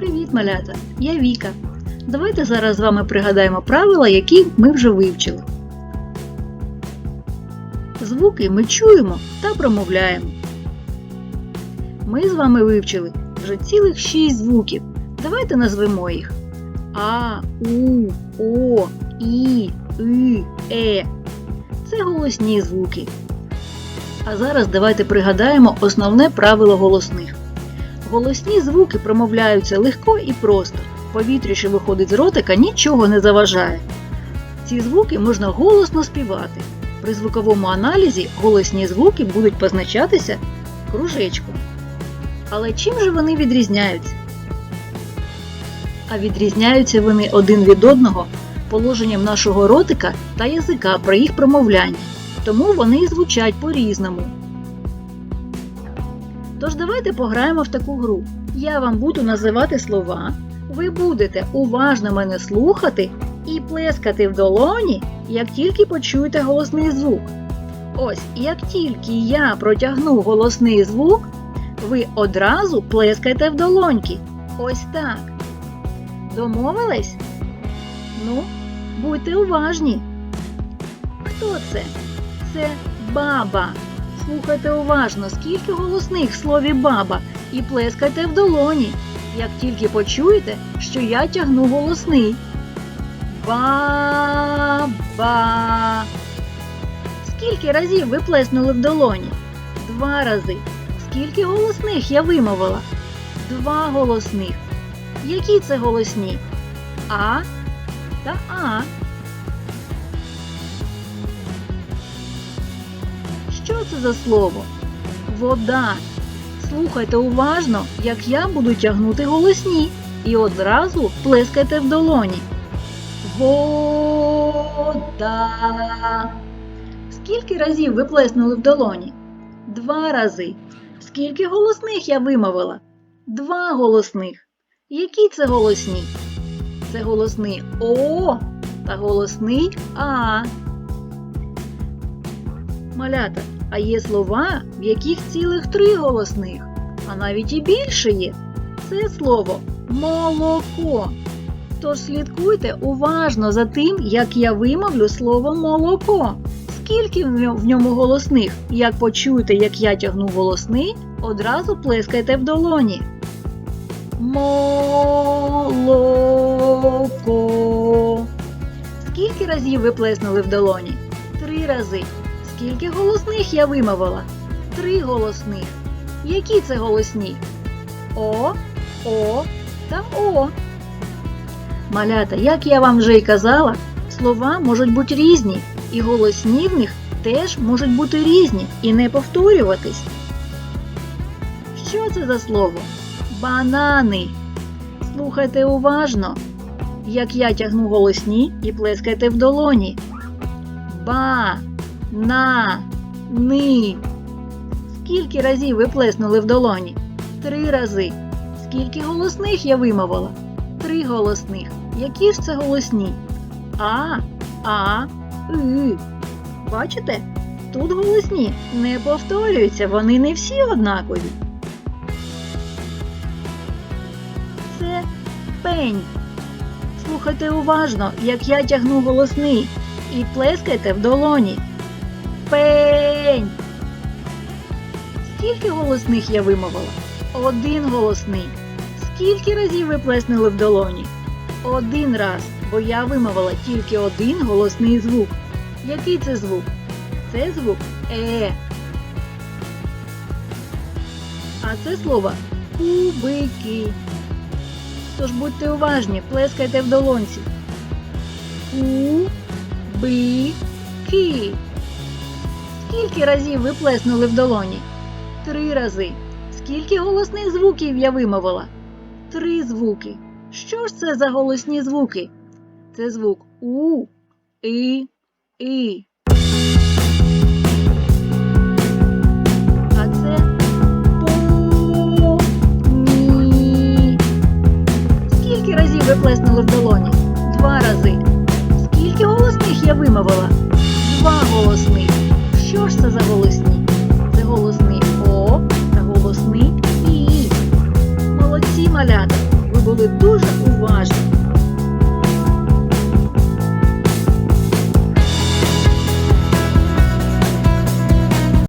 Привіт, малята! Я Віка. Давайте зараз з вами пригадаємо правила, які ми вже вивчили. Звуки ми чуємо та промовляємо. Ми з вами вивчили вже цілих шість звуків. Давайте назвемо їх А, У, О, І, И, Е. Це голосні звуки. А зараз давайте пригадаємо основне правило голосних. Голосні звуки промовляються легко і просто. Повітря, що виходить з ротика, нічого не заважає. Ці звуки можна голосно співати. При звуковому аналізі голосні звуки будуть позначатися кружечком. Але чим же вони відрізняються? А відрізняються вони один від одного положенням нашого ротика та язика при їх промовлянні. Тому вони і звучать по-різному. Тож давайте пограємо в таку гру. Я вам буду називати слова, ви будете уважно мене слухати і плескати в долоні, як тільки почуєте голосний звук. Ось, як тільки я протягну голосний звук, ви одразу плескайте в долоньки. Ось так. Домовились? Ну, будьте уважні. Хто це? Це баба. Слухайте уважно, скільки голосних в слові баба, і плескайте в долоні, як тільки почуєте, що я тягну голосний. Баба. Скільки разів ви плеснули в долоні? Два рази. Скільки голосних я вимовила? Два голосних. Які це голосні? А та А. Що це за слово? Вода. Слухайте уважно, як я буду тягнути голосні, і одразу плескайте в долоні. Вода. Скільки разів ви плеснули в долоні? Два рази. Скільки голосних я вимовила? Два голосних. Які це голосні? Це голосний О та голосний А. Малята, а є слова, в яких цілих три голосних, а навіть і більше є. Це слово молоко. Тож слідкуйте уважно за тим, як я вимовлю слово молоко. Скільки в ньому голосних? Як почуєте, як я тягну голосний, одразу плескайте в долоні. Молоко. Скільки разів ви плеснули в долоні? Три рази. Скільки голосних я вимовила? Три голосних. Які це голосні? О, О та О. Малята, як я вам вже й казала, слова можуть бути різні, і голосні в них теж можуть бути різні і не повторюватись. Що це за слово? Банани. Слухайте уважно, як я тягну голосні і плескайте в долоні. Ба, на, ни. Скільки разів ви плеснули в долоні? Три рази. Скільки голосних я вимовила? Три голосних. Які ж це голосні? А, А, И. Бачите? Тут голосні не повторюються, вони не всі однакові. Це пень. Слухайте уважно, як я тягну голосний, і плескайте в долоні. Пень. Скільки голосних я вимовила? Один голосний. Скільки разів ви плеснули в долоні? Один раз, бо я вимовила тільки один голосний звук. Який це звук? Це звук Е. А це слово кубики. Тож будьте уважні, плескайте в долонці. Кубики. Скільки разів ви плеснули в долоні? Три рази. Скільки голосних звуків я вимовила? Три звуки. Що ж це за голосні звуки? Це звук У, І, І. А це По, Ні. Скільки разів ви плеснули в долоні? Два рази. Скільки голосних я вимовила? Два голосних. Що ж це за голосні? Це голосний О та голосний І. Молодці малята! Ви були дуже уважні.